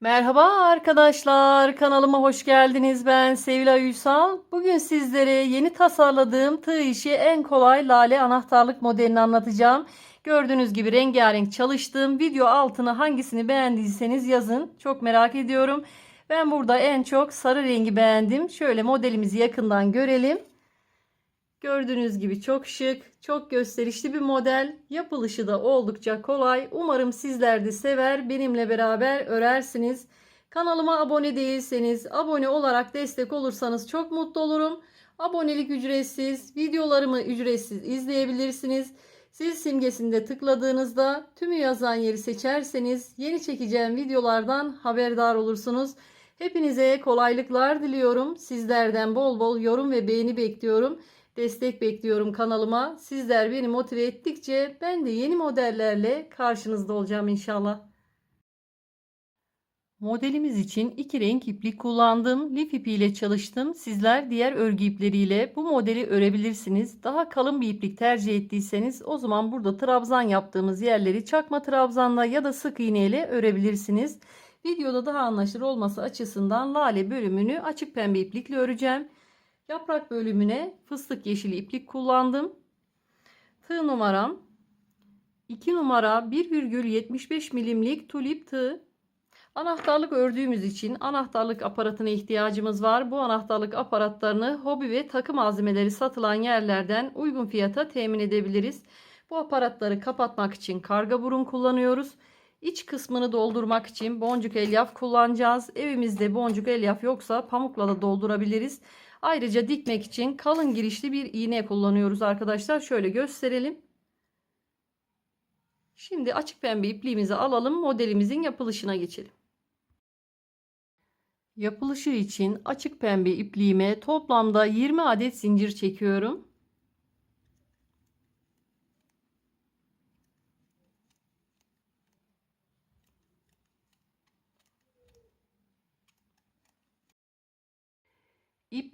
Merhaba arkadaşlar, kanalıma hoş geldiniz. Ben Sevilay Uysal. Bugün sizlere yeni tasarladığım tığ işi en kolay lale anahtarlık modelini anlatacağım. Gördüğünüz gibi rengarenk çalıştım. Video altına hangisini beğendiyseniz yazın. Çok merak ediyorum. Ben burada en çok sarı rengi beğendim. Şöyle modelimizi yakından görelim. Gördüğünüz gibi çok şık, çok gösterişli bir model. Yapılışı da oldukça kolay. Umarım sizler de sever, benimle beraber örersiniz. Kanalıma abone değilseniz, abone olarak destek olursanız çok mutlu olurum. Abonelik ücretsiz, videolarımı ücretsiz izleyebilirsiniz. Zil simgesinde tıkladığınızda tümü yazan yeri seçerseniz yeni çekeceğim videolardan haberdar olursunuz. Hepinize kolaylıklar diliyorum. Sizlerden bol bol yorum ve beğeni bekliyorum. Destek bekliyorum kanalıma. Sizler beni motive ettikçe ben de yeni modellerle karşınızda olacağım inşallah. Modelimiz için iki renk iplik kullandım. Lif ipi ile çalıştım. Sizler diğer örgü ipleriyle bu modeli örebilirsiniz. Daha kalın bir iplik tercih ettiyseniz o zaman burada trabzan yaptığımız yerleri çakma trabzanla ya da sık iğne ile örebilirsiniz. Videoda daha anlaşılır olması açısından lale bölümünü açık pembe iplikle öreceğim. Yaprak bölümüne fıstık yeşili iplik kullandım. Tığ numaram 2 numara 1,75 milimlik tulip tığ. Anahtarlık ördüğümüz için anahtarlık aparatına ihtiyacımız var. Bu anahtarlık aparatlarını hobi ve takı malzemeleri satılan yerlerden uygun fiyata temin edebiliriz. Bu aparatları kapatmak için karga burun kullanıyoruz. İç kısmını doldurmak için boncuk elyaf kullanacağız. Evimizde boncuk elyaf yoksa pamukla da doldurabiliriz. Ayrıca dikmek için kalın girişli bir iğne kullanıyoruz arkadaşlar. Şöyle gösterelim. Şimdi açık pembe ipliğimizi alalım. Modelimizin yapılışına geçelim. Yapılışı için açık pembe ipliğime toplamda 20 adet zincir çekiyorum.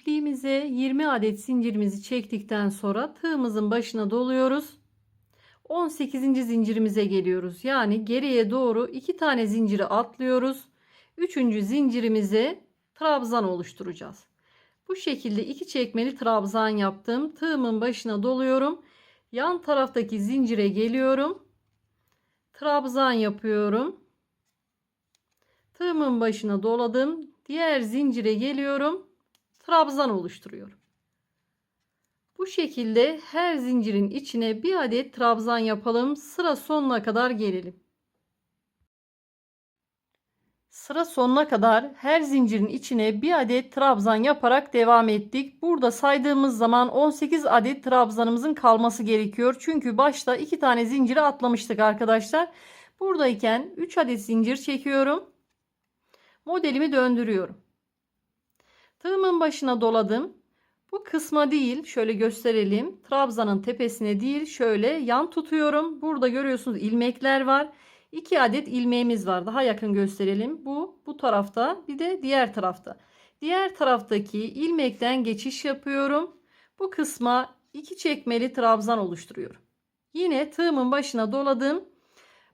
İpliğimize 20 adet zincirimizi çektikten sonra tığımızın başına doluyoruz. 18. zincirimize geliyoruz. Yani geriye doğru 2 tane zinciri atlıyoruz. 3. zincirimize trabzan oluşturacağız. Bu şekilde iki çekmeli trabzan yaptım. Tığımın başına doluyorum. Yan taraftaki zincire geliyorum. Trabzan yapıyorum. Tığımın başına doladım. Diğer zincire geliyorum trabzan oluşturuyorum. Bu şekilde her zincirin içine bir adet trabzan yapalım. Sıra sonuna kadar gelelim. Sıra sonuna kadar her zincirin içine bir adet trabzan yaparak devam ettik. Burada saydığımız zaman 18 adet trabzanımızın kalması gerekiyor. Çünkü başta 2 tane zinciri atlamıştık arkadaşlar. Buradayken 3 adet zincir çekiyorum. Modelimi döndürüyorum. Tığımın başına doladım. Bu kısma değil şöyle gösterelim. Trabzanın tepesine değil şöyle yan tutuyorum. Burada görüyorsunuz ilmekler var. 2 adet ilmeğimiz var. Daha yakın gösterelim. Bu bu tarafta bir de diğer tarafta. Diğer taraftaki ilmekten geçiş yapıyorum. Bu kısma 2 çekmeli trabzan oluşturuyorum. Yine tığımın başına doladım.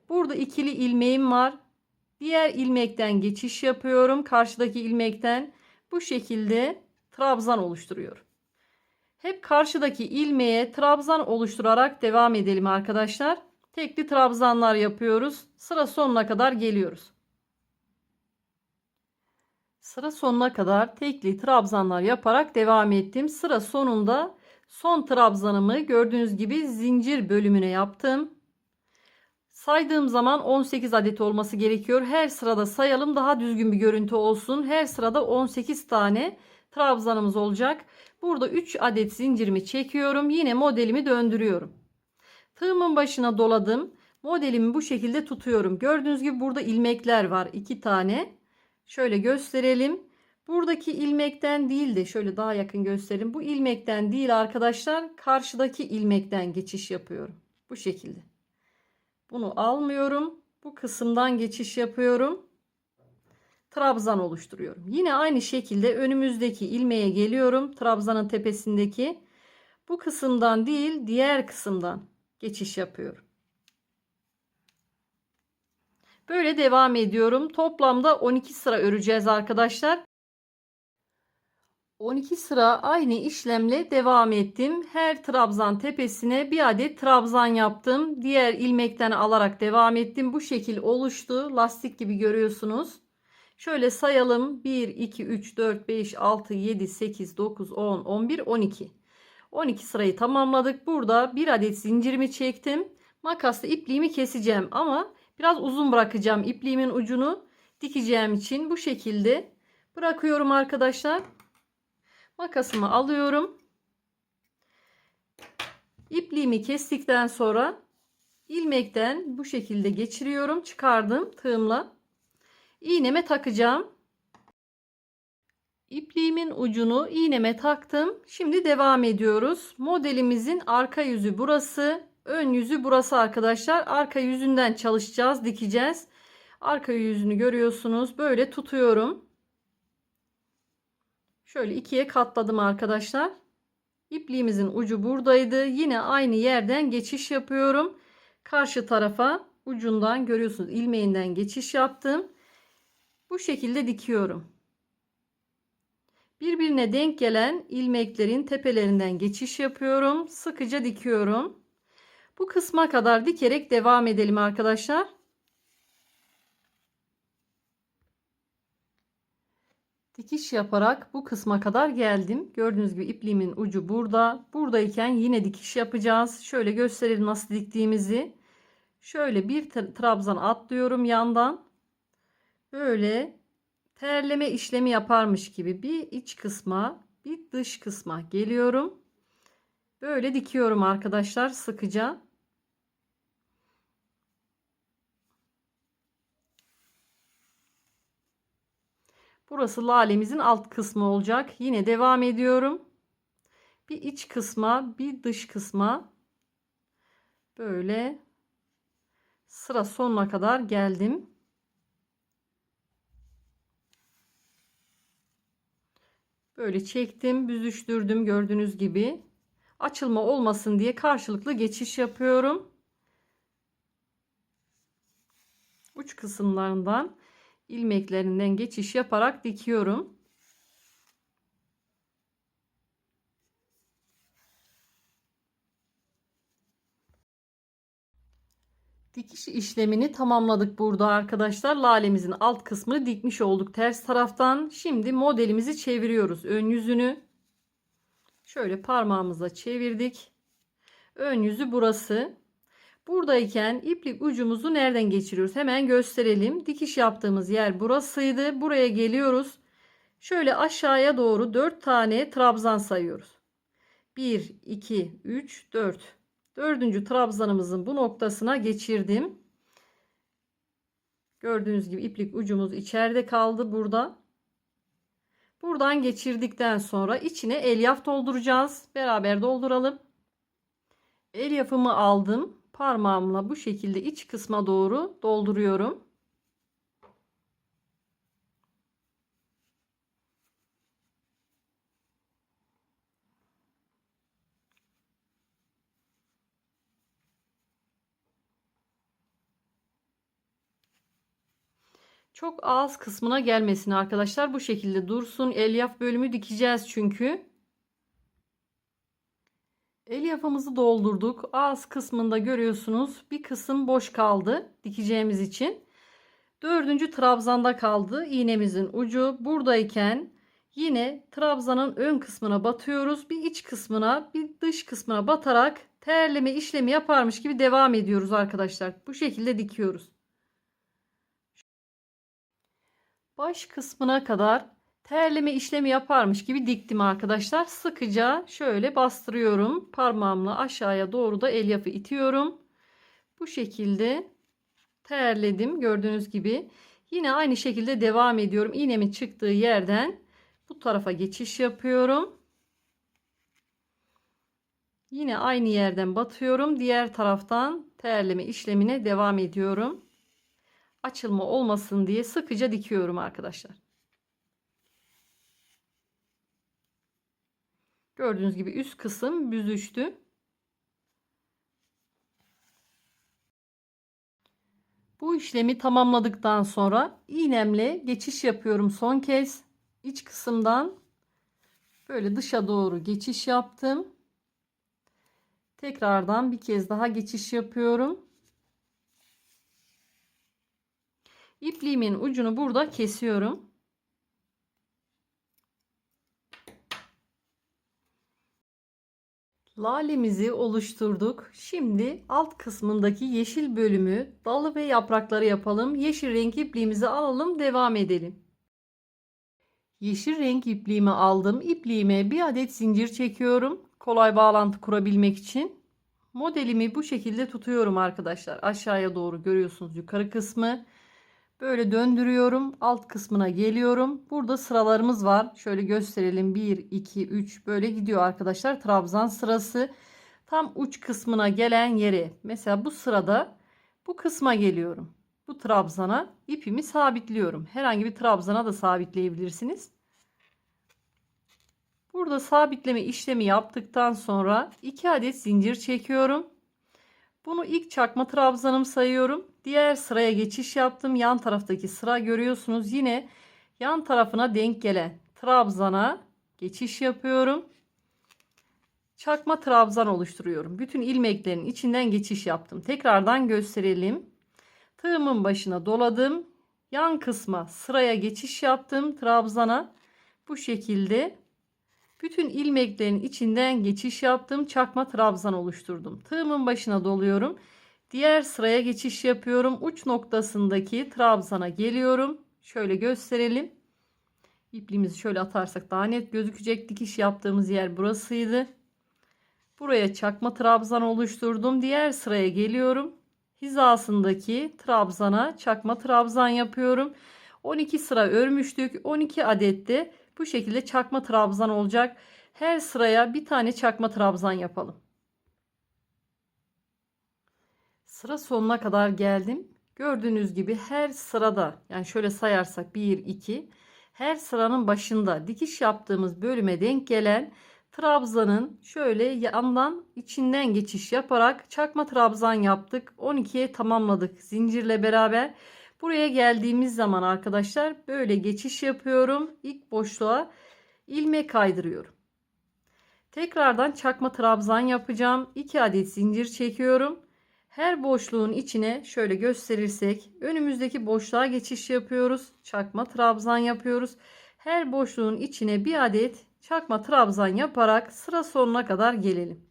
Burada ikili ilmeğim var. Diğer ilmekten geçiş yapıyorum. Karşıdaki ilmekten bu şekilde trabzan oluşturuyorum. Hep karşıdaki ilmeğe trabzan oluşturarak devam edelim arkadaşlar. Tekli trabzanlar yapıyoruz. Sıra sonuna kadar geliyoruz. Sıra sonuna kadar tekli trabzanlar yaparak devam ettim. Sıra sonunda son trabzanımı gördüğünüz gibi zincir bölümüne yaptım. Saydığım zaman 18 adet olması gerekiyor. Her sırada sayalım daha düzgün bir görüntü olsun. Her sırada 18 tane trabzanımız olacak. Burada 3 adet zincirimi çekiyorum. Yine modelimi döndürüyorum. Tığımın başına doladım. Modelimi bu şekilde tutuyorum. Gördüğünüz gibi burada ilmekler var. 2 tane. Şöyle gösterelim. Buradaki ilmekten değil de şöyle daha yakın göstereyim. Bu ilmekten değil arkadaşlar. Karşıdaki ilmekten geçiş yapıyorum. Bu şekilde. Bunu almıyorum. Bu kısımdan geçiş yapıyorum. Trabzan oluşturuyorum. Yine aynı şekilde önümüzdeki ilmeğe geliyorum. Trabzanın tepesindeki. Bu kısımdan değil diğer kısımdan geçiş yapıyorum. Böyle devam ediyorum. Toplamda 12 sıra öreceğiz arkadaşlar. 12 sıra aynı işlemle devam ettim. Her trabzan tepesine bir adet trabzan yaptım. Diğer ilmekten alarak devam ettim. Bu şekil oluştu. Lastik gibi görüyorsunuz. Şöyle sayalım. 1, 2, 3, 4, 5, 6, 7, 8, 9, 10, 11, 12. 12 sırayı tamamladık. Burada bir adet zincirimi çektim. Makasla ipliğimi keseceğim ama biraz uzun bırakacağım ipliğimin ucunu dikeceğim için bu şekilde bırakıyorum arkadaşlar. Makasımı alıyorum. İpliğimi kestikten sonra ilmekten bu şekilde geçiriyorum. Çıkardım tığımla. İğneme takacağım. İpliğimin ucunu iğneme taktım. Şimdi devam ediyoruz. Modelimizin arka yüzü burası. Ön yüzü burası arkadaşlar. Arka yüzünden çalışacağız, dikeceğiz. Arka yüzünü görüyorsunuz. Böyle tutuyorum. Şöyle ikiye katladım arkadaşlar. İpliğimizin ucu buradaydı. Yine aynı yerden geçiş yapıyorum. Karşı tarafa ucundan görüyorsunuz ilmeğinden geçiş yaptım. Bu şekilde dikiyorum. Birbirine denk gelen ilmeklerin tepelerinden geçiş yapıyorum. Sıkıca dikiyorum. Bu kısma kadar dikerek devam edelim arkadaşlar. Dikiş yaparak bu kısma kadar geldim. Gördüğünüz gibi ipliğimin ucu burada. Buradayken yine dikiş yapacağız. Şöyle gösterelim nasıl diktiğimizi. Şöyle bir trabzan atlıyorum yandan. Böyle terleme işlemi yaparmış gibi bir iç kısma bir dış kısma geliyorum. Böyle dikiyorum arkadaşlar sıkıca. Burası lalemizin alt kısmı olacak. Yine devam ediyorum. Bir iç kısma, bir dış kısma böyle sıra sonuna kadar geldim. Böyle çektim, büzüştürdüm gördüğünüz gibi. Açılma olmasın diye karşılıklı geçiş yapıyorum. Uç kısımlarından ilmeklerinden geçiş yaparak dikiyorum. Dikiş işlemini tamamladık burada arkadaşlar. Lalemizin alt kısmını dikmiş olduk ters taraftan. Şimdi modelimizi çeviriyoruz. Ön yüzünü şöyle parmağımızla çevirdik. Ön yüzü burası. Buradayken iplik ucumuzu nereden geçiriyoruz? Hemen gösterelim. Dikiş yaptığımız yer burasıydı. Buraya geliyoruz. Şöyle aşağıya doğru 4 tane trabzan sayıyoruz. 1, 2, 3, 4. Dördüncü trabzanımızın bu noktasına geçirdim. Gördüğünüz gibi iplik ucumuz içeride kaldı burada. Buradan geçirdikten sonra içine elyaf dolduracağız. Beraber dolduralım. Elyafımı aldım. Parmağımla bu şekilde iç kısma doğru dolduruyorum. Çok ağız kısmına gelmesin arkadaşlar. Bu şekilde dursun. Elyaf bölümü dikeceğiz çünkü. Elyafımızı doldurduk. Ağız kısmında görüyorsunuz. Bir kısım boş kaldı dikeceğimiz için. Dördüncü trabzanda kaldı. iğnemizin ucu buradayken yine trabzanın ön kısmına batıyoruz. Bir iç kısmına bir dış kısmına batarak terleme işlemi yaparmış gibi devam ediyoruz arkadaşlar. Bu şekilde dikiyoruz. baş kısmına kadar terleme işlemi yaparmış gibi diktim arkadaşlar. Sıkıca şöyle bastırıyorum. Parmağımla aşağıya doğru da elyafı itiyorum. Bu şekilde terledim gördüğünüz gibi. Yine aynı şekilde devam ediyorum. İğnemin çıktığı yerden bu tarafa geçiş yapıyorum. Yine aynı yerden batıyorum. Diğer taraftan terleme işlemine devam ediyorum açılma olmasın diye sıkıca dikiyorum arkadaşlar. Gördüğünüz gibi üst kısım büzüştü. Bu işlemi tamamladıktan sonra iğnemle geçiş yapıyorum son kez. İç kısımdan böyle dışa doğru geçiş yaptım. Tekrardan bir kez daha geçiş yapıyorum. İpliğimin ucunu burada kesiyorum. Lalemizi oluşturduk. Şimdi alt kısmındaki yeşil bölümü dalı ve yaprakları yapalım. Yeşil renk ipliğimizi alalım devam edelim. Yeşil renk ipliğimi aldım. İpliğime bir adet zincir çekiyorum. Kolay bağlantı kurabilmek için. Modelimi bu şekilde tutuyorum arkadaşlar. Aşağıya doğru görüyorsunuz yukarı kısmı. Böyle döndürüyorum. Alt kısmına geliyorum. Burada sıralarımız var. Şöyle gösterelim. 1, 2, 3 böyle gidiyor arkadaşlar. Trabzan sırası. Tam uç kısmına gelen yere. Mesela bu sırada bu kısma geliyorum. Bu trabzana ipimi sabitliyorum. Herhangi bir trabzana da sabitleyebilirsiniz. Burada sabitleme işlemi yaptıktan sonra 2 adet zincir çekiyorum. Bunu ilk çakma trabzanım sayıyorum. Diğer sıraya geçiş yaptım. Yan taraftaki sıra görüyorsunuz. Yine yan tarafına denk gelen trabzana geçiş yapıyorum. Çakma trabzan oluşturuyorum. Bütün ilmeklerin içinden geçiş yaptım. Tekrardan gösterelim. Tığımın başına doladım. Yan kısma sıraya geçiş yaptım. Trabzana bu şekilde bütün ilmeklerin içinden geçiş yaptım. Çakma trabzan oluşturdum. Tığımın başına doluyorum. Diğer sıraya geçiş yapıyorum. Uç noktasındaki trabzana geliyorum. Şöyle gösterelim. İpliğimizi şöyle atarsak daha net gözükecek. Dikiş yaptığımız yer burasıydı. Buraya çakma trabzan oluşturdum. Diğer sıraya geliyorum. Hizasındaki trabzana çakma trabzan yapıyorum. 12 sıra örmüştük. 12 adette bu şekilde çakma trabzan olacak. Her sıraya bir tane çakma trabzan yapalım. Sıra sonuna kadar geldim. Gördüğünüz gibi her sırada yani şöyle sayarsak 1 2 her sıranın başında dikiş yaptığımız bölüme denk gelen trabzanın şöyle yandan içinden geçiş yaparak çakma trabzan yaptık. 12'ye tamamladık zincirle beraber. Buraya geldiğimiz zaman arkadaşlar böyle geçiş yapıyorum. İlk boşluğa ilmek kaydırıyorum. Tekrardan çakma trabzan yapacağım. 2 adet zincir çekiyorum. Her boşluğun içine şöyle gösterirsek önümüzdeki boşluğa geçiş yapıyoruz. Çakma trabzan yapıyoruz. Her boşluğun içine bir adet çakma trabzan yaparak sıra sonuna kadar gelelim.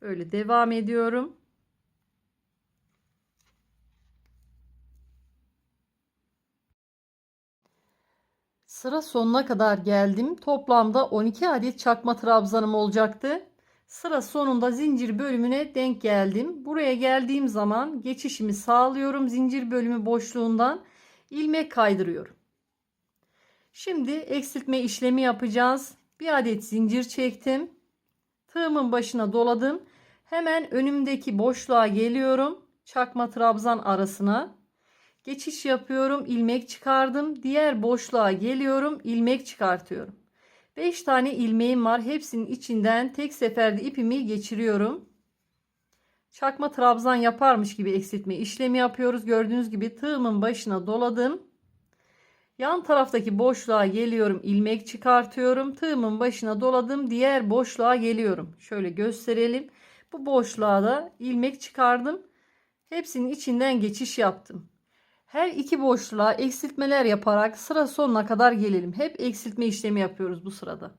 Böyle devam ediyorum. Sıra sonuna kadar geldim. Toplamda 12 adet çakma trabzanım olacaktı. Sıra sonunda zincir bölümüne denk geldim. Buraya geldiğim zaman geçişimi sağlıyorum. Zincir bölümü boşluğundan ilmek kaydırıyorum. Şimdi eksiltme işlemi yapacağız. Bir adet zincir çektim. Tığımın başına doladım. Hemen önümdeki boşluğa geliyorum. Çakma trabzan arasına. Geçiş yapıyorum. ilmek çıkardım. Diğer boşluğa geliyorum. ilmek çıkartıyorum. 5 tane ilmeğim var. Hepsinin içinden tek seferde ipimi geçiriyorum. Çakma trabzan yaparmış gibi eksiltme işlemi yapıyoruz. Gördüğünüz gibi tığımın başına doladım. Yan taraftaki boşluğa geliyorum. ilmek çıkartıyorum. Tığımın başına doladım. Diğer boşluğa geliyorum. Şöyle gösterelim. Bu boşluğa da ilmek çıkardım. Hepsinin içinden geçiş yaptım. Her iki boşluğa eksiltmeler yaparak sıra sonuna kadar gelelim. Hep eksiltme işlemi yapıyoruz bu sırada.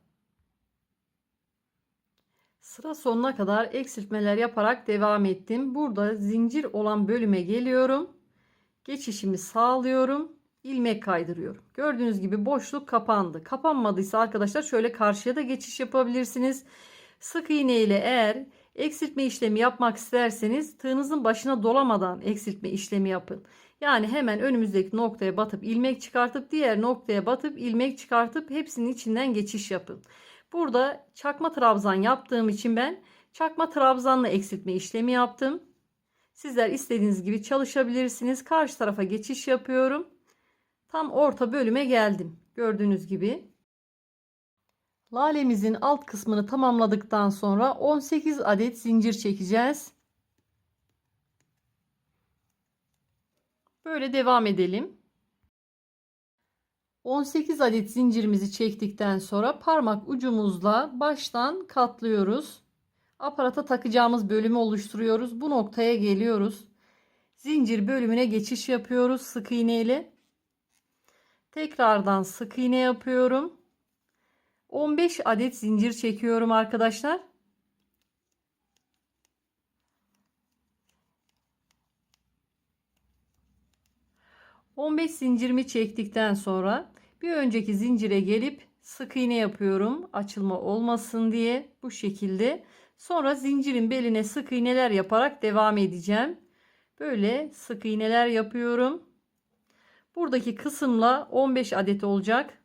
Sıra sonuna kadar eksiltmeler yaparak devam ettim. Burada zincir olan bölüme geliyorum. Geçişimi sağlıyorum. ilmek kaydırıyorum. Gördüğünüz gibi boşluk kapandı. Kapanmadıysa arkadaşlar şöyle karşıya da geçiş yapabilirsiniz. Sık iğne ile eğer eksiltme işlemi yapmak isterseniz tığınızın başına dolamadan eksiltme işlemi yapın. Yani hemen önümüzdeki noktaya batıp ilmek çıkartıp diğer noktaya batıp ilmek çıkartıp hepsinin içinden geçiş yapın. Burada çakma trabzan yaptığım için ben çakma trabzanla eksiltme işlemi yaptım. Sizler istediğiniz gibi çalışabilirsiniz. Karşı tarafa geçiş yapıyorum. Tam orta bölüme geldim. Gördüğünüz gibi. Lalemizin alt kısmını tamamladıktan sonra 18 adet zincir çekeceğiz. Böyle devam edelim. 18 adet zincirimizi çektikten sonra parmak ucumuzla baştan katlıyoruz. Aparata takacağımız bölümü oluşturuyoruz. Bu noktaya geliyoruz. Zincir bölümüne geçiş yapıyoruz sık iğne ile. Tekrardan sık iğne yapıyorum. 15 adet zincir çekiyorum arkadaşlar. On beş zincirimi çektikten sonra bir önceki zincire gelip sık iğne yapıyorum açılma olmasın diye bu şekilde. Sonra zincirin beline sık iğneler yaparak devam edeceğim. Böyle sık iğneler yapıyorum. Buradaki kısımla 15 adet olacak.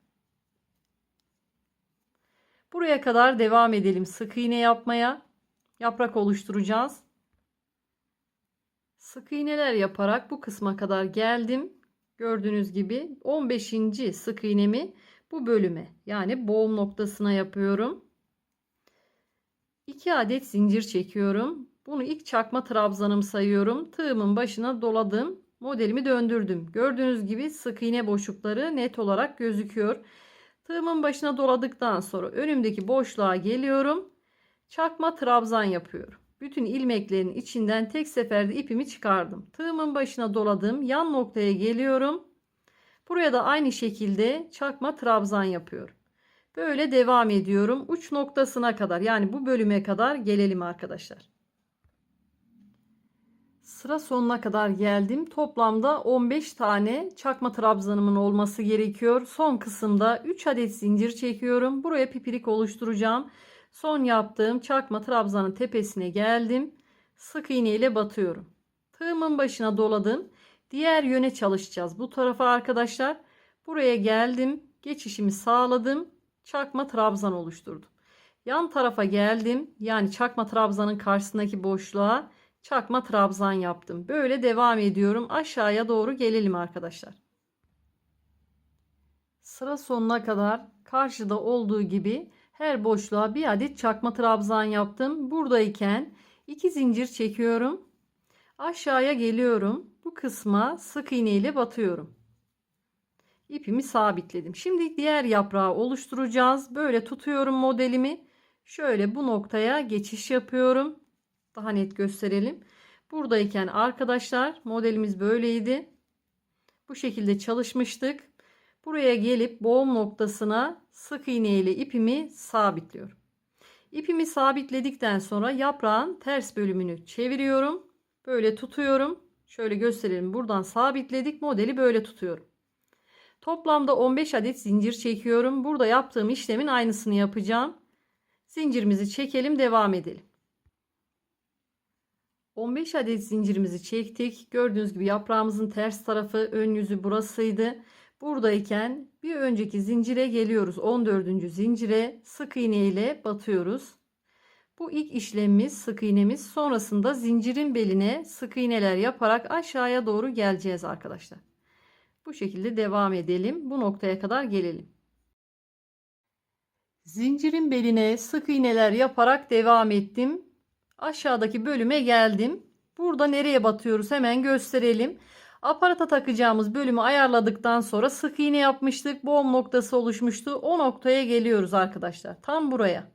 Buraya kadar devam edelim sık iğne yapmaya. Yaprak oluşturacağız. Sık iğneler yaparak bu kısma kadar geldim gördüğünüz gibi 15. sık iğnemi bu bölüme yani boğum noktasına yapıyorum. 2 adet zincir çekiyorum. Bunu ilk çakma trabzanım sayıyorum. Tığımın başına doladım. Modelimi döndürdüm. Gördüğünüz gibi sık iğne boşlukları net olarak gözüküyor. Tığımın başına doladıktan sonra önümdeki boşluğa geliyorum. Çakma trabzan yapıyorum. Bütün ilmeklerin içinden tek seferde ipimi çıkardım. Tığımın başına doladım. Yan noktaya geliyorum. Buraya da aynı şekilde çakma trabzan yapıyorum. Böyle devam ediyorum. Uç noktasına kadar yani bu bölüme kadar gelelim arkadaşlar. Sıra sonuna kadar geldim. Toplamda 15 tane çakma trabzanımın olması gerekiyor. Son kısımda 3 adet zincir çekiyorum. Buraya pipirik oluşturacağım. Son yaptığım çakma trabzanın tepesine geldim. Sık iğne ile batıyorum. Tığımın başına doladım. Diğer yöne çalışacağız. Bu tarafa arkadaşlar. Buraya geldim. Geçişimi sağladım. Çakma trabzan oluşturdum. Yan tarafa geldim. Yani çakma trabzanın karşısındaki boşluğa çakma trabzan yaptım. Böyle devam ediyorum. Aşağıya doğru gelelim arkadaşlar. Sıra sonuna kadar karşıda olduğu gibi her boşluğa bir adet çakma trabzan yaptım. Buradayken iki zincir çekiyorum. Aşağıya geliyorum. Bu kısma sık iğne ile batıyorum. İpimi sabitledim. Şimdi diğer yaprağı oluşturacağız. Böyle tutuyorum modelimi. Şöyle bu noktaya geçiş yapıyorum. Daha net gösterelim. Buradayken arkadaşlar modelimiz böyleydi. Bu şekilde çalışmıştık. Buraya gelip boğum noktasına sık iğne ile ipimi sabitliyorum. İpimi sabitledikten sonra yaprağın ters bölümünü çeviriyorum. Böyle tutuyorum. Şöyle gösterelim. Buradan sabitledik. Modeli böyle tutuyorum. Toplamda 15 adet zincir çekiyorum. Burada yaptığım işlemin aynısını yapacağım. Zincirimizi çekelim. Devam edelim. 15 adet zincirimizi çektik. Gördüğünüz gibi yaprağımızın ters tarafı ön yüzü burasıydı. Buradayken bir önceki zincire geliyoruz. 14. zincire sık iğne ile batıyoruz. Bu ilk işlemimiz sık iğnemiz. Sonrasında zincirin beline sık iğneler yaparak aşağıya doğru geleceğiz arkadaşlar. Bu şekilde devam edelim. Bu noktaya kadar gelelim. Zincirin beline sık iğneler yaparak devam ettim. Aşağıdaki bölüme geldim. Burada nereye batıyoruz hemen gösterelim. Aparata takacağımız bölümü ayarladıktan sonra sık iğne yapmıştık. Boğum noktası oluşmuştu. O noktaya geliyoruz arkadaşlar. Tam buraya.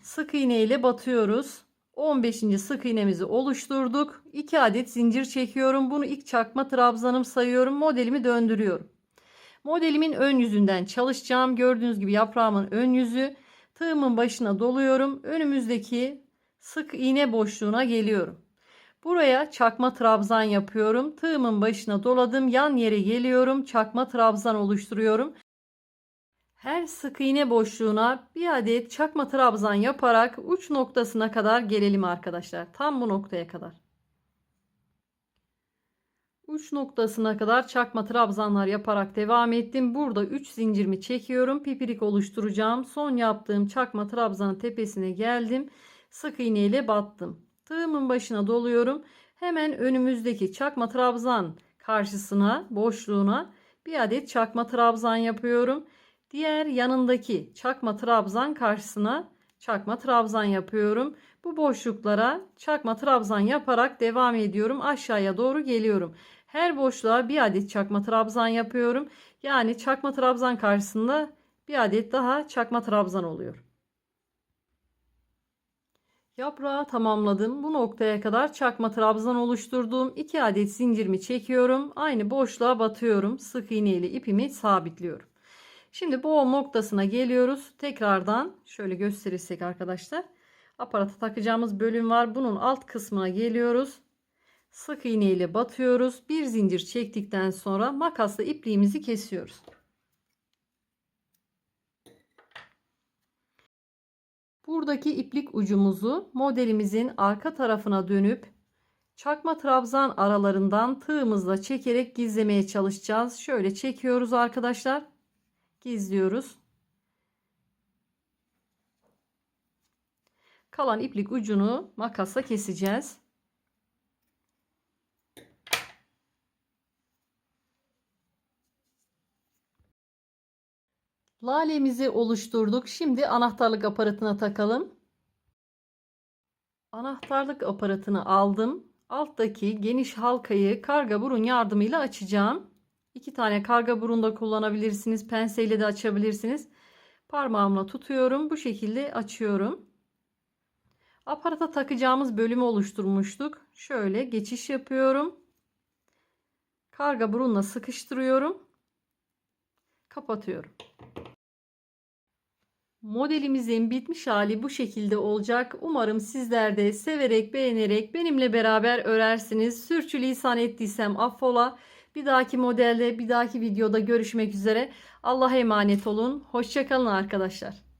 Sık iğne ile batıyoruz. 15. sık iğnemizi oluşturduk. 2 adet zincir çekiyorum. Bunu ilk çakma trabzanım sayıyorum. Modelimi döndürüyorum. Modelimin ön yüzünden çalışacağım. Gördüğünüz gibi yaprağımın ön yüzü. Tığımın başına doluyorum. Önümüzdeki sık iğne boşluğuna geliyorum. Buraya çakma trabzan yapıyorum. Tığımın başına doladım. Yan yere geliyorum. Çakma trabzan oluşturuyorum. Her sık iğne boşluğuna bir adet çakma trabzan yaparak uç noktasına kadar gelelim arkadaşlar. Tam bu noktaya kadar. Uç noktasına kadar çakma trabzanlar yaparak devam ettim. Burada 3 zincirimi çekiyorum. Pipirik oluşturacağım. Son yaptığım çakma trabzanın tepesine geldim. Sık iğne ile battım. Tığımın başına doluyorum. Hemen önümüzdeki çakma trabzan karşısına boşluğuna bir adet çakma trabzan yapıyorum. Diğer yanındaki çakma trabzan karşısına çakma trabzan yapıyorum. Bu boşluklara çakma trabzan yaparak devam ediyorum. Aşağıya doğru geliyorum. Her boşluğa bir adet çakma trabzan yapıyorum. Yani çakma trabzan karşısında bir adet daha çakma trabzan oluyor. Yaprağı tamamladım. Bu noktaya kadar çakma trabzan oluşturduğum 2 adet zincirimi çekiyorum. Aynı boşluğa batıyorum. Sık iğne ile ipimi sabitliyorum. Şimdi bu noktasına geliyoruz. Tekrardan şöyle gösterirsek arkadaşlar. Aparata takacağımız bölüm var. Bunun alt kısmına geliyoruz. Sık iğne ile batıyoruz. Bir zincir çektikten sonra makasla ipliğimizi kesiyoruz. Buradaki iplik ucumuzu modelimizin arka tarafına dönüp çakma trabzan aralarından tığımızla çekerek gizlemeye çalışacağız. Şöyle çekiyoruz arkadaşlar. Gizliyoruz. Kalan iplik ucunu makasla keseceğiz. Lalemizi oluşturduk. Şimdi anahtarlık aparatına takalım. Anahtarlık aparatını aldım. Alttaki geniş halkayı karga burun yardımıyla açacağım. İki tane karga burun da kullanabilirsiniz. Penseyle de açabilirsiniz. Parmağımla tutuyorum. Bu şekilde açıyorum. Aparata takacağımız bölümü oluşturmuştuk. Şöyle geçiş yapıyorum. Karga burunla sıkıştırıyorum. Kapatıyorum. Modelimizin bitmiş hali bu şekilde olacak. Umarım sizler de severek beğenerek benimle beraber örersiniz. Sürçülisan ettiysem affola. Bir dahaki modelde bir dahaki videoda görüşmek üzere. Allah'a emanet olun. Hoşçakalın arkadaşlar.